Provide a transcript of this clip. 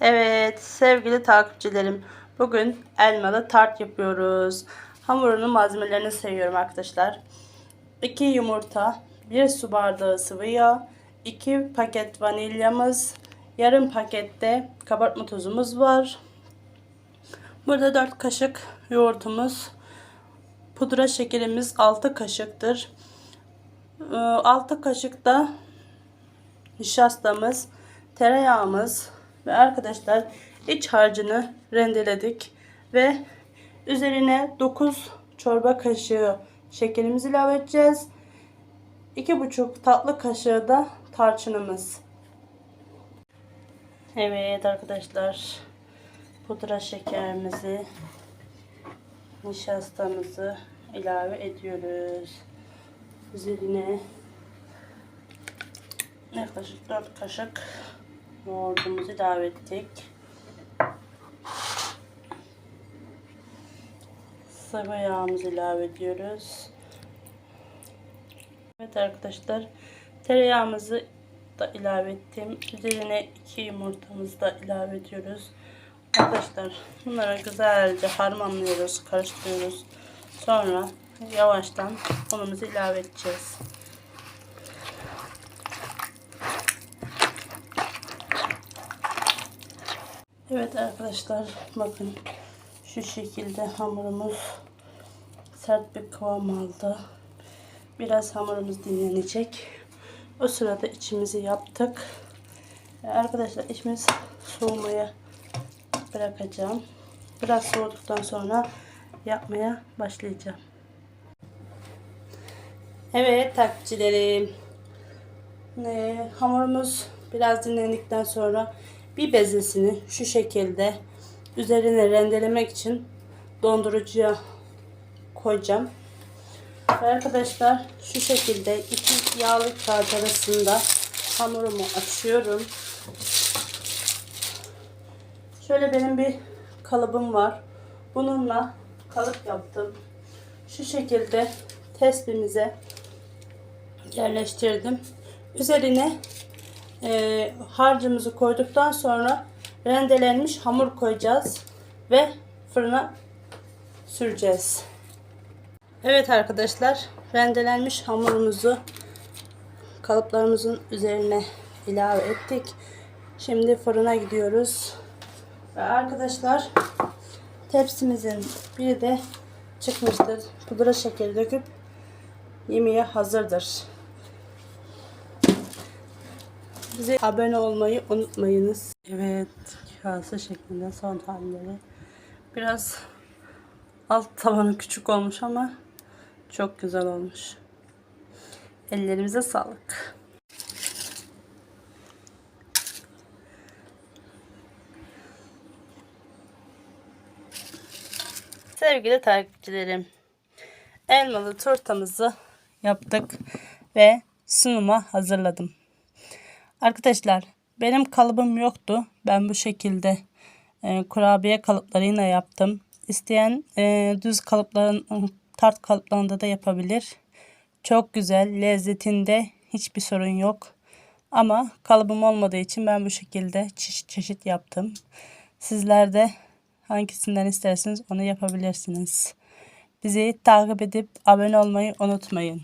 Evet sevgili takipçilerim bugün elmalı tart yapıyoruz. Hamurunun malzemelerini sayıyorum arkadaşlar. 2 yumurta, 1 su bardağı sıvı yağ, 2 paket vanilyamız, yarım pakette kabartma tozumuz var. Burada 4 kaşık yoğurtumuz, pudra şekerimiz 6 kaşıktır. 6 kaşık da nişastamız, tereyağımız ve arkadaşlar iç harcını rendeledik ve üzerine 9 çorba kaşığı şekerimizi ilave edeceğiz. 2,5 tatlı kaşığı da tarçınımız. Evet arkadaşlar pudra şekerimizi nişastamızı ilave ediyoruz. Üzerine yaklaşık 4 kaşık yoğurdumuzu ilave ettik. Sıvı yağımızı ilave ediyoruz. Evet arkadaşlar tereyağımızı da ilave ettim. Üzerine 2 yumurtamızı da ilave ediyoruz. Arkadaşlar bunları güzelce harmanlıyoruz, karıştırıyoruz. Sonra yavaştan unumuzu ilave edeceğiz. Evet arkadaşlar bakın şu şekilde hamurumuz sert bir kıvam aldı. Biraz hamurumuz dinlenecek. O sırada içimizi yaptık. Arkadaşlar içimiz soğumaya bırakacağım. Biraz soğuduktan sonra yapmaya başlayacağım. Evet takipçilerim. Ee, hamurumuz biraz dinlendikten sonra bir bezesini şu şekilde üzerine rendelemek için dondurucuya koyacağım. Ve arkadaşlar şu şekilde iki yağlı kağıt arasında hamurumu açıyorum. Şöyle benim bir kalıbım var. Bununla kalıp yaptım. Şu şekilde tespimize yerleştirdim. Üzerine e, harcımızı koyduktan sonra rendelenmiş hamur koyacağız ve fırına süreceğiz. Evet arkadaşlar rendelenmiş hamurumuzu kalıplarımızın üzerine ilave ettik. Şimdi fırına gidiyoruz. Ve arkadaşlar tepsimizin biri de çıkmıştır. Pudra şekeri döküp yemeğe hazırdır. Bize abone olmayı unutmayınız. Evet, kase şeklinde son halleri. Biraz alt tavanı küçük olmuş ama çok güzel olmuş. Ellerimize sağlık. Sevgili takipçilerim, elmalı turtamızı yaptık ve sunuma hazırladım. Arkadaşlar benim kalıbım yoktu. Ben bu şekilde e, kurabiye kalıplarıyla yaptım. İsteyen e, düz kalıpların tart kalıplarında da yapabilir. Çok güzel. Lezzetinde hiçbir sorun yok. Ama kalıbım olmadığı için ben bu şekilde çeşit çeşit yaptım. Sizler de hangisinden isterseniz onu yapabilirsiniz. Bizi takip edip abone olmayı unutmayın.